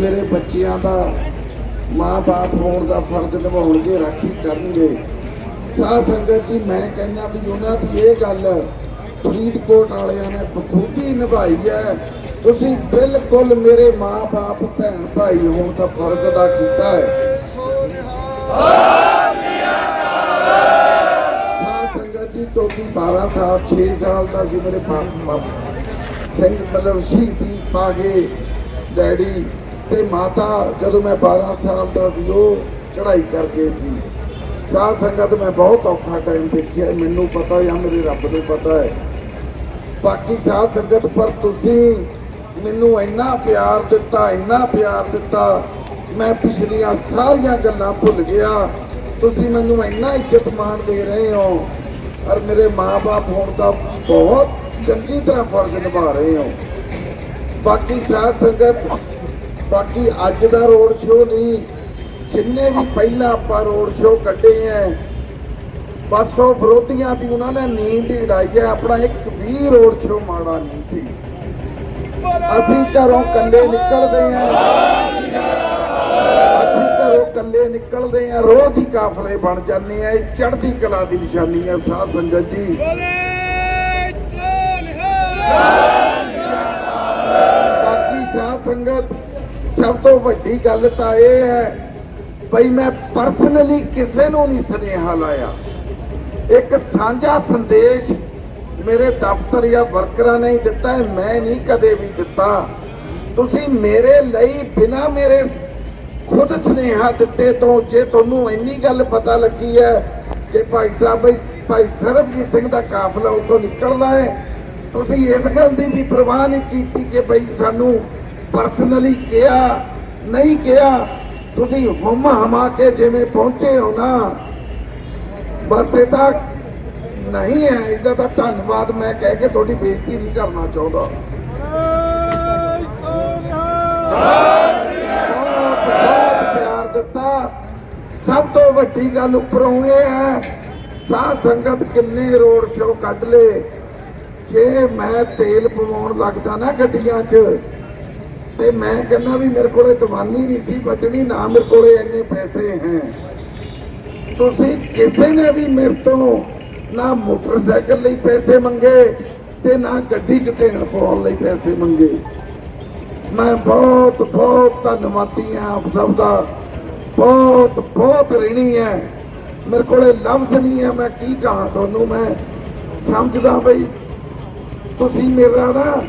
ਮੇਰੇ ਬੱਚਿਆਂ ਦਾ ਮਾਂ-ਬਾਪ ਹੋਣ ਦਾ ਫਰਜ਼ ਨਿਭਾਉਣਗੇ, ਰਾਖੀ ਕਰਨਗੇ। ਸਾਧ ਸੰਗਤ ਜੀ, ਮੈਂ ਕਹਿੰਦਾ ਵੀ ਉਹਨਾਂ ਦੀ ਇਹ ਗੱਲ ਫਰੀਦਕੋਟ ਵਾਲਿਆਂ ਨੇ ਬਖੂਬੀ ਨਿਭਾਈ ਹੈ। ਤੁਸੀਂ ਬਿਲਕੁਲ ਮੇਰੇ ਮਾਂ-ਬਾਪ, ਭੈਣ, ਭਾਈ ਹੋਣ ਦਾ ਫਰਜ਼ ਅਦਾ ਕੀਤਾ ਹੈ। ਸੰਗਤ ਜੀ ਕਿਉਂਕਿ 12 ਸਾਲ 6 ਸਾਲ ਦਾ ਸੀ ਮੇਰੇ ਪਾਪਾ ਸਿੰਘ ਮਤਲਬ ਸ਼ਹੀਦੀ ਪਾ ਗਏ ਡੈਡੀ ਤੇ ਮਾਤਾ ਜਦੋਂ ਮੈਂ 12 ਸਾਲ ਦਾ ਸੀ, ਉਹ ਚੜ੍ਹਾਈ ਕਰਕੇ ਸੀ। ਸਾਧ ਸੰਗਤ ਮੈਂ ਬਹੁਤ ਔਖਾ ਟਾਈਮ ਦੇਖਿਆ, ਮੈਨੂੰ ਪਤਾ ਜਾਂ ਮੇਰੇ ਰੱਬ ਨੂੰ ਪਤਾ ਹੈ। ਬਾਕੀ ਸਾਧ ਸੰਗਤ ਪਰ ਤੁਸੀਂ ਮੈਨੂੰ ਇੰਨਾ ਪਿਆਰ ਦਿੱਤਾ, ਇੰਨਾ ਪਿਆਰ ਦਿੱਤਾ, ਮੈਂ ਪਿਛਲੀਆਂ ਸਾਰੀਆਂ ਗੱਲਾਂ ਭੁੱਲ ਗਿਆ। ਤੁਸੀਂ ਮੈਨੂੰ ਇੰਨਾ ਇੱਜ਼ਤ ਮਾਣ ਦੇ ਰਹੇ ਹੋ, ਔਰ ਮੇਰੇ ਮਾਪੇ ਹੋਣ ਦਾ ਬਹੁਤ ਚੰਗੀ ਤਰ੍ਹਾਂ ਫਰਜ਼ ਨਿਭਾ ਰਹੇ ਹੋ। ਬਾਕੀ ਸਾਧ ਸੰਗਤ ਬਾਕੀ ਅੱਜ ਦਾ ਰੋਡ ਸ਼ੋਅ ਨਹੀਂ ਜਿੰਨੇ ਵੀ ਪਹਿਲਾਂ ਆਪਾਂ ਰੋਡ ਸ਼ੋਅ ਕੱਢੇ ਐ ਬਸ ਉਹ ਵਿਰੋਧੀਆਂ ਦੀ ਉਹਨਾਂ ਨੇ ਨੀਂਦ ਹੀ ਉਡਾਈ ਹੈ ਆਪਣਾ ਇੱਕ ਵੀ ਰੋਡ ਸ਼ੋਅ ਮਾੜਾ ਨਹੀਂ ਸੀ। ਅਸੀਂ ਘਰੋਂ ਕੱਲੇ ਨਿਕਲਦੇ ਆਂ। ਅਸੀਂ ਘਰੋਂ ਕੱਲੇ ਨਿਕਲਦੇ ਆਂ ਰੋਜ਼ ਹੀ ਕਾਫਲੇ ਬਣ ਜਾਂਦੇ ਆ ਇਹ ਚੜ੍ਹਦੀ ਕਲਾ ਦੀ ਨਿਸ਼ਾਨੀ ਹੈ ਸਾਧ ਸੰਗਤ ਜੀ। ਬਾਕੀ ਸਾਧ ਸੰਗਤ ਸਭ ਤੋਂ ਵੱਡੀ ਗੱਲ ਤਾਂ ਇਹ ਹੈ ਬਈ ਮੈਂ ਪਰਸਨਲੀ ਕਿਸੇ ਨੂੰ ਨਹੀਂ ਸੁਨੇਹਾ ਲਾਇਆ। ਇੱਕ ਸਾਂਝਾ ਸੰਦੇਸ਼ ਮੇਰੇ ਦਫ਼ਤਰ ਜਾਂ ਵਰਕਰਾਂ ਨੇ ਦਿੱਤਾ ਹੈ, ਮੈਂ ਨਹੀਂ ਕਦੇ ਵੀ ਦਿੱਤਾ। ਤੁਸੀਂ ਮੇਰੇ ਲਈ ਬਿਨਾ ਮੇਰੇ ਖੁਦ ਸੁਨੇਹਾ ਦਿੱਤੇ ਤੋਂ ਜੇ ਤੁਹਾਨੂੰ ਇੰਨੀ ਗੱਲ ਪਤਾ ਲੱਗੀ ਹੈ ਕਿ ਭਾਈ ਸਾਹਿਬ, ਬਈ ਭਾਈ ਸਰਬਜੀਤ ਸਿੰਘ ਦਾ ਕਾਫਲਾ ਉੱਥੋਂ ਨਿਕਲਦਾ ਹੈ, ਤੁਸੀਂ ਇਸ ਗੱਲ ਦੀ ਵੀ ਪਰਵਾਹ ਨਹੀਂ ਕੀਤੀ ਕਿ ਬਈ ਸਾਨੂੰ ਪਰਸਨਲੀ ਕਿਹਾ, ਨਹੀਂ ਕਿਹਾ, ਤੁਸੀਂ ਹੁਮ ਹਮਾ ਕੇ ਜਿਵੇਂ ਪਹੁੰਚੇ ਹੋ ਨਾ, ਬਸ ਇਹ ਤਾਂ ਨਹੀਂ ਹੈ, ਇਹਦਾ ਤਾਂ ਧੰਨਵਾਦ ਮੈਂ ਕਹਿ ਕੇ ਤੁਹਾਡੀ ਬੇਇੱਜ਼ਤੀ ਨਹੀਂ ਕਰਨਾ ਚਾਹੁੰਦਾ। ਪਿਆਰ ਦਿੱਤਾ ਸਭ ਤੋਂ ਵੱਡੀ ਗੱਲ ਉੱਪਰੋਂ ਇਹ ਹੈ, ਸਾਧ ਸੰਗਤ ਕਿੰਨੇ ਰੋਡ ਸ਼ੋ ਕੱਢ ਲੇ ਜੇ ਮੈਂ ਤੇਲ ਪਵਾਉਣ ਲੱਗਦਾ ਨਾ ਗੱਡੀਆਂ 'ਚ ਤੇ ਮੈਂ ਕਹਿੰਦਾ ਵੀ ਮੇਰੇ ਕੋਲੇ ਦਵਾਨੀ ਨਹੀਂ ਸੀ ਬਚਣੀ, ਨਾ ਮੇਰੇ ਕੋਲੇ ਇੰਨੇ ਪੈਸੇ ਹੈ। ਤੁਸੀਂ ਕਿਸੇ ਨੇ ਵੀ ਮੇਰੇ ਤੋਂ ਨਾ ਮੋਟਰਸਾਈਕਲ ਲਈ ਪੈਸੇ ਮੰਗੇ ਤੇ ਨਾ ਗੱਡੀ 'ਚ ਤੇਲ ਪਾਉਣ ਲਈ ਪੈਸੇ ਮੰਗੇ। ਮੈਂ ਬਹੁਤ ਬਹੁਤ ਧੰਨਵਾਦੀ ਹਾਂ ਆਪ ਸਭ ਦਾ। ਬਹੁਤ ਬਹੁਤ ਰਿਣੀ ਹੈ। ਮੇਰੇ ਕੋਲੇ ਲਫ਼ਜ਼ ਨਹੀਂ ਹੈ, ਮੈਂ ਕੀ ਕਹਾਂ ਤੁਹਾਨੂੰ? ਮੈਂ ਸਮਝਦਾ ਬਈ ਤੁਸੀਂ ਮੇਰਾ ਨਾ,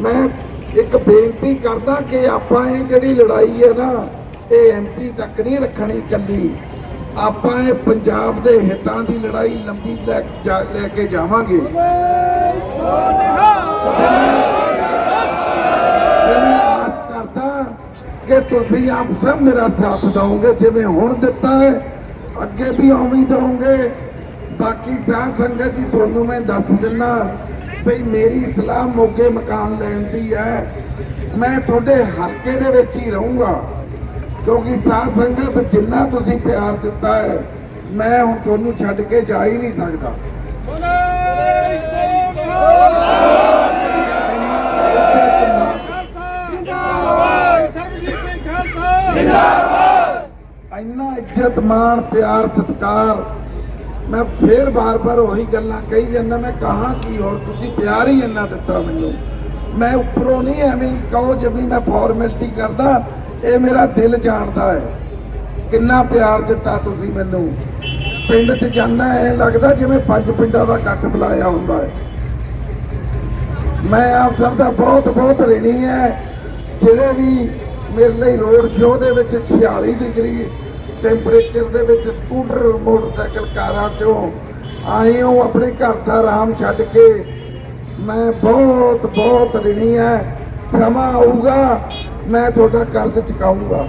ਮੈਂ ਇੱਕ ਬੇਨਤੀ ਕਰਦਾ ਕਿ ਆਪਾਂ ਇਹ ਜਿਹੜੀ ਲੜਾਈ ਹੈ ਨਾ, ਇਹ ਐਮਪੀ ਤੱਕ ਨਹੀਂ ਰੱਖਣੀ ਕੱਲੀ ਆਪਾਂ ਇਹ ਪੰਜਾਬ ਦੇ ਹਿੱਤਾਂ ਦੀ ਲੜਾਈ ਲੰਬੀ ਲੈ ਕੇ ਜਾਵਾਂਗੇ। ਕਰਦਾ ਕਿ ਤੁਸੀਂ ਆਪ ਸਭ ਮੇਰਾ ਸਾਥ ਦਿਓਗੇ, ਜਿਵੇਂ ਹੁਣ ਦਿੱਤਾ ਹੈ, ਅੱਗੇ ਵੀ ਉਵੇਂ ਹੀ ਬਾਕੀ ਸਾਧ ਸੰਗਤ ਜੀ, ਤੁਹਾਨੂੰ ਮੈਂ ਦੱਸ ਦਿੰਦਾ ਭਈ ਮੇਰੀ ਸਲਾਹ ਮੋਗੇ ਮਕਾਨ ਲੈਣ ਦੀ ਹੈ। ਮੈਂ ਤੁਹਾਡੇ ਹਲਕੇ ਦੇ ਵਿੱਚ ਹੀ ਰਹੂੰਗਾ। ਕਿਉਂਕਿ ਸਾਧ ਸੰਗਤ ਜਿੰਨਾ ਤੁਸੀਂ ਪਿਆਰ ਦਿੱਤਾ ਹੈ ਮੈਂ ਹੁਣ ਤੁਹਾਨੂੰ ਛੱਡ ਕੇ ਜਾ ਹੀ ਨਹੀਂ ਸਕਦਾ। ਇੰਨਾ ਇੱਜ਼ਤ ਮਾਣ ਪਿਆਰ ਸਤਿਕਾਰ ਮੈਂ ਫੇਰ ਬਾਰ-ਬਾਰ ਉਹੀ ਗੱਲਾਂ ਕਹੀ ਜਾਂਦਾ, ਮੈਂ ਕਹਾਂ ਕੀ ਹੋਰ ਤੁਸੀਂ ਪਿਆਰ ਹੀ ਇੰਨਾ ਦਿੱਤਾ ਮੈਨੂੰ। ਮੈਂ ਉੱਪਰੋਂ ਨਹੀਂ ਐਵੇਂ ਹੀ ਕਹੋ ਜਿਵੇਂ ਮੈਂ ਫਾਰਮੈਲਿਟੀ ਕਰਦਾ, ਇਹ ਮੇਰਾ ਦਿਲ ਜਾਣਦਾ ਹੈ। ਕਿੰਨਾ ਪਿਆਰ ਦਿੱਤਾ ਤੁਸੀਂ ਮੈਨੂੰ। ਪਿੰਡ 'ਚ ਜਾਣਾ ਐ ਲੱਗਦਾ ਜਿਵੇਂ ਪੰਜ ਪਿੰਡਾਂ ਦਾ ਇਕੱਠ ਬੁਲਾਇਆ ਹੁੰਦਾ ਹੈ। ਮੈਂ ਆਪ ਸਭ ਦਾ ਬਹੁਤ ਬਹੁਤ ਰਿਣੀ ਹੈ। ਜਿਹੜੇ ਵੀ ਮੇਰੇ ਲਈ ਰੋਡ ਸ਼ੋਅ ਦੇ ਵਿੱਚ 46 ਡਿਗਰੀ ਟੈਂਪਰੇਚਰ ਦੇ ਵਿੱਚ ਸਕੂਟਰ, ਮੋਟਰਸਾਈਕਲ ਕਾਰਾਂ ਚੋਂ ਆਏ ਹੋ ਆਪਣੇ ਘਰ ਦਾ ਆਰਾਮ ਛੱਡ ਕੇ। ਮੈਂ ਬਹੁਤ ਬਹੁਤ ਰਿਣੀ ਹੈ ਸਮਾਂ ਆਊਗਾ, ਮੈਂ ਤੁਹਾਡਾ ਕਰਜ਼ ਚੁਕਾਊਂਗਾ।